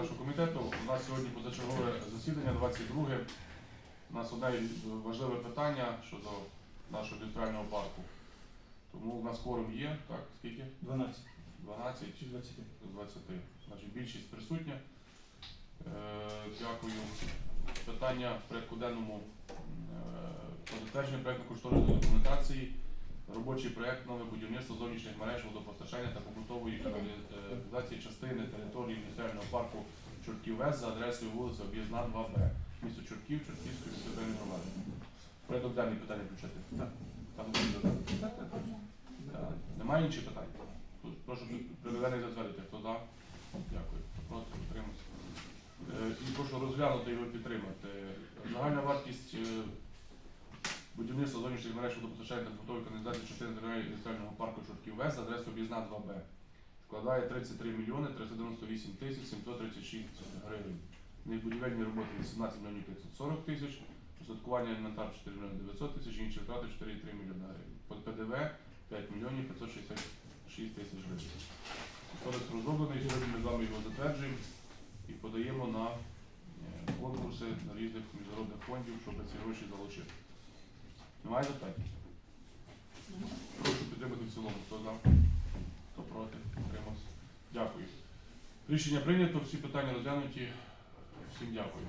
нашого комітету. У нас сьогодні позачергове засідання, 22. У нас одне важливе питання щодо нашого індустріального парку. Тому у нас форум є, так, скільки? 12 12 чи 20. 20. Значить, більшість присутня. Е, дякую. Питання в порядку денному е, про затвердження проєктно-кошторисної документації. Робочий проєкт нове будівництво зовнішніх мереж водопостачання та побутової каналізації частини території індустріального парку Чортківес за адресою вулиця Об'їзна 2Б, місто Чортків, Чортківської міської громади. Порядок денний питання включати. Так. Там. Так. Так. Немає інших питань? Тут Прошу приведений затвердити. Хто за? Дякую. Проти утримався. Е, І прошу розглянути його підтримати. Загальна вартість е, будівництва зовнішніх мереж водопостачання та побутової каналізації частини території індустріального парку Чортків Вес за адресою об'їзна 2Б. Складає 33 мільйони 398 тисяч 736 гривень. Будівельні роботи 18 мільйонів 540 тисяч, устаткування інвентар 4 мільйони 900 тисяч, інші витрати 4,3 мільйони гривень. По ПДВ 5 мільйонів 566 тисяч гривень. Кошторис розроблений, сьогодні ми з вами його затверджуємо і подаємо на е, конкурси різних міжнародних фондів, щоб ці гроші залучити. Немає запитань? Прошу підтримати в цілому. Хто за? Хто проти? Утримався. Дякую. Рішення прийнято, всі питання розглянуті. Всім дякую.